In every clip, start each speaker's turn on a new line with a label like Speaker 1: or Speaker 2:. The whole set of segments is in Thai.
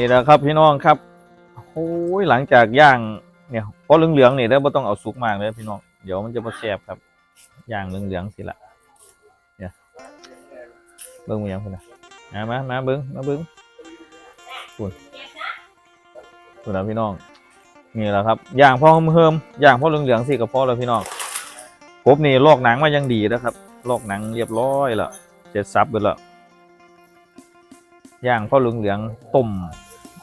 Speaker 1: นี่แหละครับพี่น้องครับโอ้ยหลังจากย่างเนี่ยเพราะเหลืองๆนี่ได้ไม่ต้องเอาสุกมากเลยพี่น้องเดี๋ยวมันจะมาแสบครับย่างเหลืองๆสิละเนี่ยเบิ้งมายังคุณนะมามามาเบิ้งมาเบิ้งคุณคุณนะพี่น้องนี่แหละครับย่างพ่อเฮิมย่างพ่อเหลืองๆสิกับพ่อแล้วพี่น้องกบนี่ลอกหนังมายังดีนะครับลอกหนังเรียบร้อยล้วเสร็จสับไปล้วย่างพ่อเหลืองเหลืองๆต้ม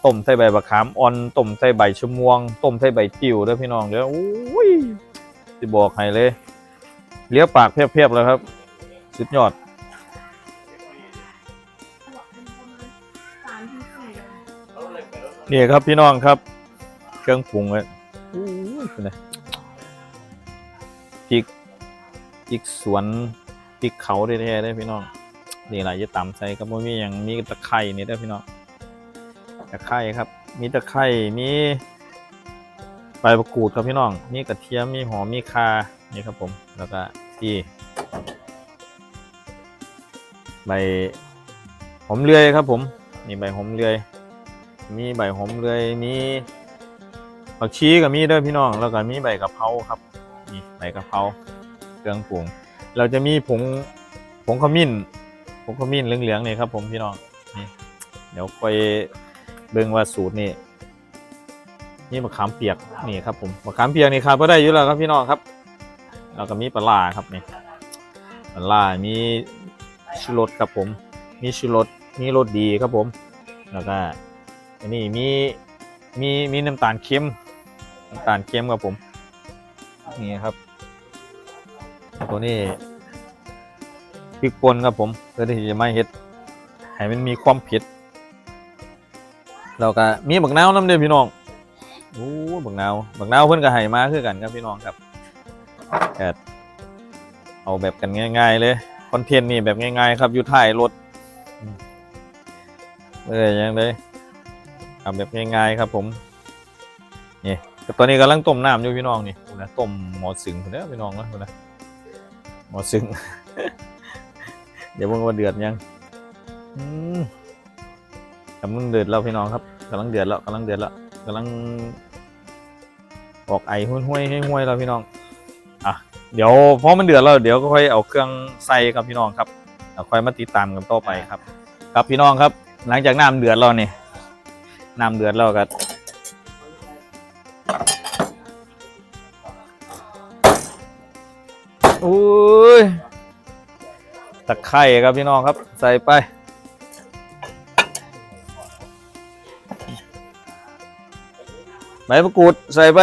Speaker 1: ต้มใส่ใบบักขามอ่อนต้มใส่ใบชะมวงต้มใส่ใบจิ๋วด้อพี่น้องเด้อโอ้ยสิบอกให้เลยเลี้ยวปากเพียบๆแล้วครับ สุดยอดนี่ครับพี่น้องครับ เครื่องปรุงเลยโอ้ยเป็นไงพริกพริกสวนพริกเขาแท้ๆได้พี่น้องนี่แหละจะตำใส่กับมีอย่างมีตะไคร่นี่ได้พี่น้อง ตะไคร่ครับ มีตะไคร่มีใบมะกรูดครับพี่น้อง มีกระเทียม มีหอม มีข่านี่ครับผม แล้วก็ที่ใบหอมเลื่อยครับ ผม นี่ใบหอมเลื่อย มีใบหอมเลื่อย มีผักชีก็มีด้อพี่น้อง แล้วก็มีใบกะเพราครับ นี่ใบกะเพรา เครื่องปรุง เราจะมีผง ผงขมิ้นผมขมิ้นเหลืองๆนี่ครับ ผมพี่น้อง นี่ เดี๋ยวไป เบิ่งว่าสูตรนี่นี่มะขามเปียกนี่ครับผมมะขามเปียกนี่ครับก็ได้อยู่แล้วครับพี่น้องครับแล้วก็มีปลาครับนี่ปลามีชูรสครับผม มีชูรสมีรสดีครับผม แล้วก็อันนี้มีมีมีน้ำตาลเค็มน้ำตาลเค็มครับผมนี่ครับตัวนี้พริกป่นครับผมเพื่อที่จะมาเฮ็ดให้มันมีความเผ็ด แล้วก็มีบักนาวน้ำเด้อพี่น้องโอ้บักนาวบักนาวเพิ่อนก็ให้มาคือกันครับพี่น้องครับแอดเอาแบบกันง่าย ๆ เลยคอนเทนต์นี่แบบง่าย ๆ ครับอยู่ท้ายรถเอ้ยยังเลยเอาแบบง่ายๆครับผมนี่แต่ตอนนี้กำลังต้มน้ำอยู่พี่น้องนี่นะต้มหมอสึงคนเด้พี่น้องนะดูนะหมอสึงเดี๋ยวเบิ่งว่าเดือดยังอืม กำลังเดือดแล้วพี่น้องครับกำลังเดือดแล้วกำลังเดือดแล้วกำลังออกไอห้วยห้วยห้วยแล้วพี่น้องอะเดี๋ยวพอมันเดือดแล้วเดี๋ยวก็ค่อยเอาเครื่องใส่ครับพี่น้องครับแล้วค่อยมาติดตามกันต่อไปครับ ครับพี่น้องครับ หลังจากน้ำเดือดแล้วนี่น้ำเดือดแล้วก็อุ้ยตะไคร่ครับพี่น้องครับ ใส่ไป ใบมะกรูดใส่ไป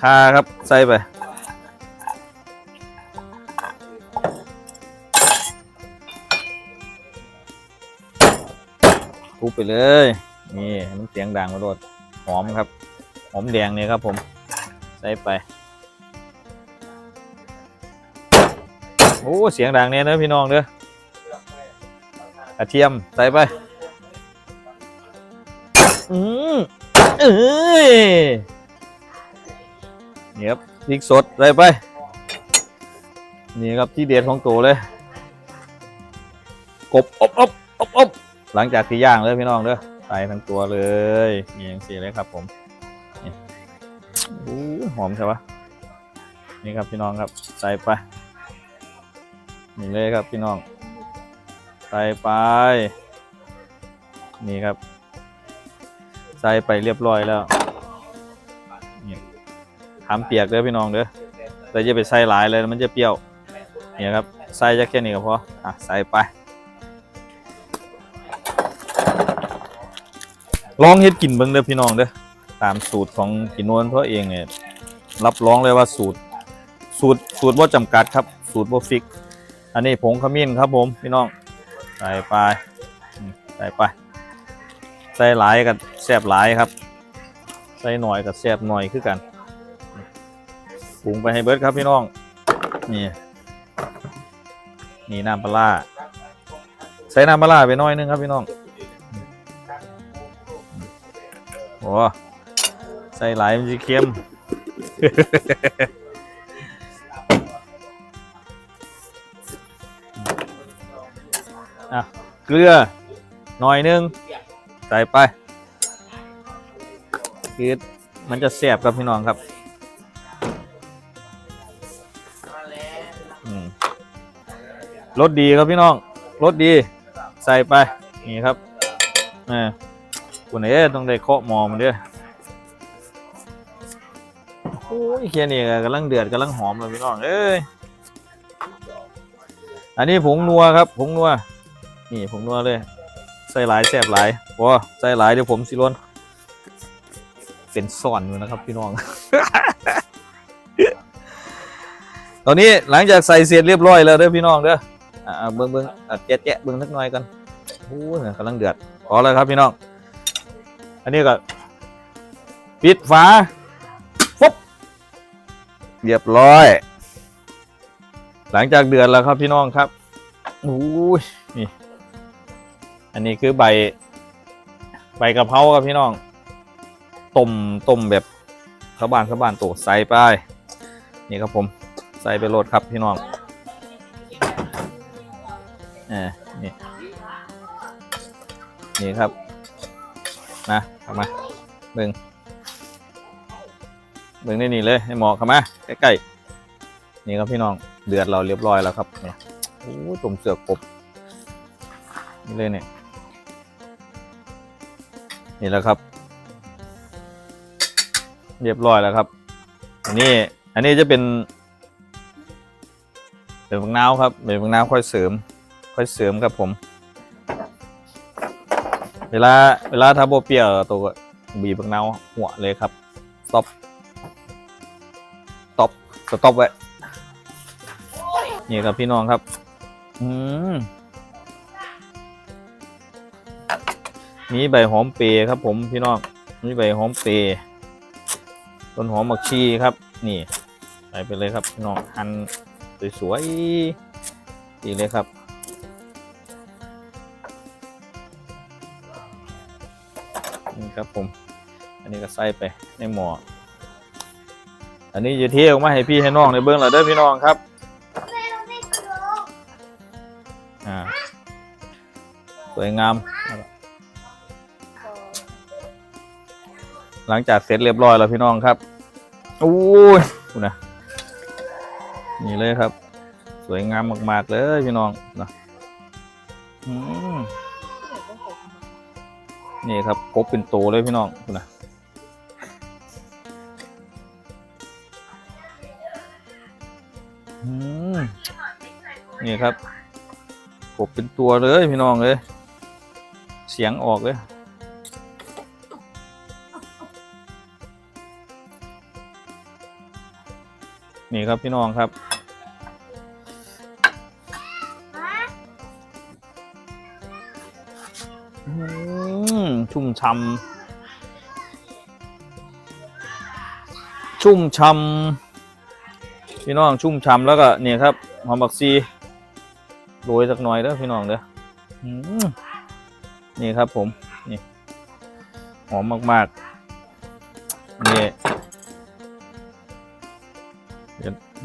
Speaker 1: ข่าครับใส่ไปคลุกไปเลย นี่มันเสียงดังมาโดดหอมครับ หอมแดงนี่ครับผม ใส่ไปโอ้เสียงดังเนี่ยนะพี่น้องเด้อกระเทียมใส่ไป อืม เอ้ยนี่ครับพริกสดใส่ไป นี่ครับที่เด็ดของตัวเลย กบอบอบอบอบหลังจากที่ย่างเลยพี่น้องเด้อใส่ทั้งตัวเลยนี่อย่างสีเลยครับผมอหอมใช่ปะนี่ครับพี่น้องครับใส่ไปนี่เลยครับพี่น้องใส่ไป นี่ครับ ใส่ไปเรียบร้อยแล้วนี่ทำเปียกเด้อพี่น้องเด้อแต่จะไปใส่หลายเลยมันจะเปรี้ยวเนี่ยครับใส่จะแค่นี้ก็พออะใส่ไป ลองเฮ็ดกินเบิ่งเด้อพี่น้องเด้อตามสูตรของกินนวลเพราะเองเนี่ยรับรองเลยว่าสูตร สูตรสูตรว่าจำกัดครับ สูตรว่าฟิก อันนี้ผงขมิ้นครับผมพี่น้อง ใส่ไป ใส่ไป ใส่หลายกับแซ่บหลายครับ ใส่หน่อยกับแซ่บหน่อยคือกันปรุงไปให้เบิร์ดครับพี่น้อง นี่ นี่น้ำปลาใส่น้ำปลาไปน้อยนึงครับพี่น้องโอ้ใส่หลายมันจะเค็มอะเกลือหน่อยนึงใส่ไป คือมันจะแสบครับพี่น้องครับรสดีครับพี่น้องรสดี ใส่ไป นี่ครับเออคุณเอ๋ต้องได้เคาะหมอมันเด้วยโอ้ยแค่นี้ก็กำลังเดือดกำลังหอมเลยพี่น้องเอ้ยอันนี้ผงนัวครับผงนัวนี่ผงนัวเลย ใส่หลายแซ่บหลายโอ้ใส่หลายเดี๋ยวผมสิล้น เป็นซ่อนอยู่นะครับพี่น้อง ตอนนี้หลังจากใส่เสร็จเรียบร้อยแล้วเด้อพี่น้องเด้ออ่าเบิ้งเบิ้งอะแจ๊ะแจ๊ะเบิ้งสักหน่อยกันโอ้ยกำลังเดือดพอแล้วครับพี่น้อง อันนี้ก็ปิดฝาปุ๊บเรียบร้อย หลังจากเดือดแล้วครับพี่น้องครับโอ้ยนี่ อันนี้คือใบ ใบกะเพราครับพี่น้อง ต้มต้มแบบข้าวบานข้าวบานโตใส่ไป นี่ครับผมใส่ไปโรดครับพี่น้องอนี่นี่ครับนะเข้ามาเบิ่งเบิ่งได้นี่เลยให้หมอเข้ามาใกล้ๆนี่ครับพี่น้องเดือดเราเรียบร้อยแล้วครับเนี่ยโอ้ยต้มเสือกกบนี่เลยเนี่ยนี่แหละครับ เรียบร้อยแล้วครับ อันนี้ อันนี้จะเป็น เป็นบังนาวครับเป็นบังนาวค่อยเสริม ค่อยเสริมครับผม เวลาเวลาถ้าโบเปียตัวบีบบักนาวหัวเลยครับสต็อปสต็อปสต็อปไว้นี่ครับพี่น้องครับ อืมมีใบหอมเปรย์ครับผมพี่น้องมีใบหอมเปรย์ ต้นหอมผักชีครับ นี่ใส่ไปเลยครับน้องหั่นสวยๆดีเลยครับนี่ครับผม อันนี้ก็ใส่ไปในหม้ออันนี้จะเที่ยวมาให้พี่ให้น้องในเบื้องเราเด้อพี่น้องครับสวยงาม หลังจากเสร็จเรียบร้อยแล้วพี่น้องครับโอ้ยดูนะนี่เลยครับ สวยงามมาก ๆ เลยพี่น้องนะอืมนี่ครับกบเป็นโตเลยพี่น้องดูนะอืมนี่ครับกบเป็นตัวเลยพี่น้องเลย เสียงออกเลย นี่ครับพี่น้องครับอืมชุ่มช่ำชุ่มช่ำพี่น้องชุ่มช่ำแล้วก็เนี่ยครับหอมบักซีโรยสักหน่อยเด้อพี่น้องเด้อนี่ครับผมนี่หอมมากๆนี่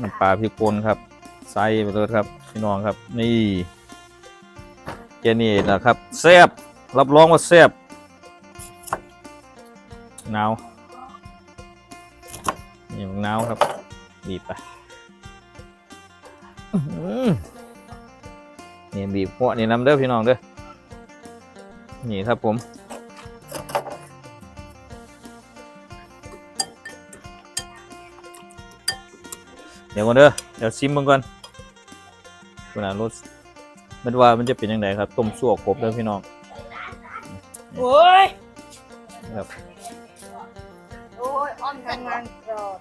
Speaker 1: น้ำปลาพริกป่นครับใส่ไปเลยครับพี่น้องครับ นี่แค่นี้นะครับแซ่บรับรองว่าแซ่บหนาวนี่มันหนาวครับบีบไปนี่บีบหัวนี่น้ำเด้อพี่น้องเด้อนี่ครับผม เดี๋ยวก่อนเด้อเดี๋ยวซิมมันก่อนคุณอารสมันว่ามันจะเป็นยังไงครับต้มสั่วกบเด้อพี่น้อง
Speaker 2: โอ้ย
Speaker 1: ครับ
Speaker 2: โอ้ยอ้อมทำงานกรอบ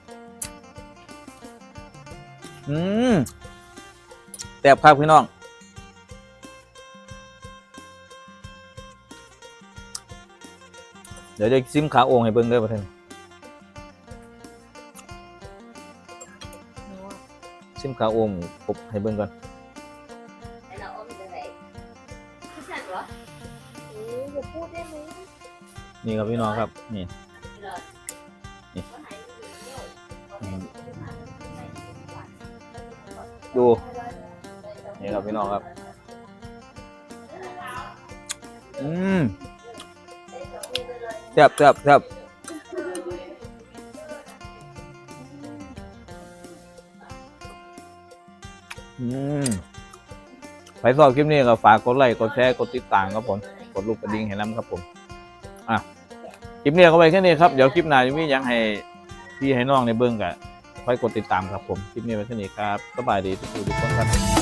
Speaker 1: อืมแซ่บครับพี่น้องเดี๋ยวจะซิมขาโอ่งให้เบิ่งเด้อประเทศ ซิมขาโอ่งกบให้เบิ่งก่อน
Speaker 2: ไอ้เราอ้อมจะไหนไม่ใช่เหรอโอ้ยอย่าพูดได้ไหม
Speaker 1: นี่ครับพี่น้องครับ นี่นี่อืมดูนี่ครับพี่น้องครับ อืมแซ่บแซ่บแซ่บ อืมใครชอบคลิปนี้ก็ฝากกดไลค์กดแชร์กดติดตามครับผมกดลูกกระดิ่งให้น้ำครับผมอะคลิปนี้ก็ไปแค่นี้ครับเดี๋ยวคลิปหน้าจะมียังให้พี่ให้น้องในเบื้องกันค่อยกดติดตามครับผมคลิปนี้ไปแค่นี้ครับสบายดีทุกคนทุกคนครับ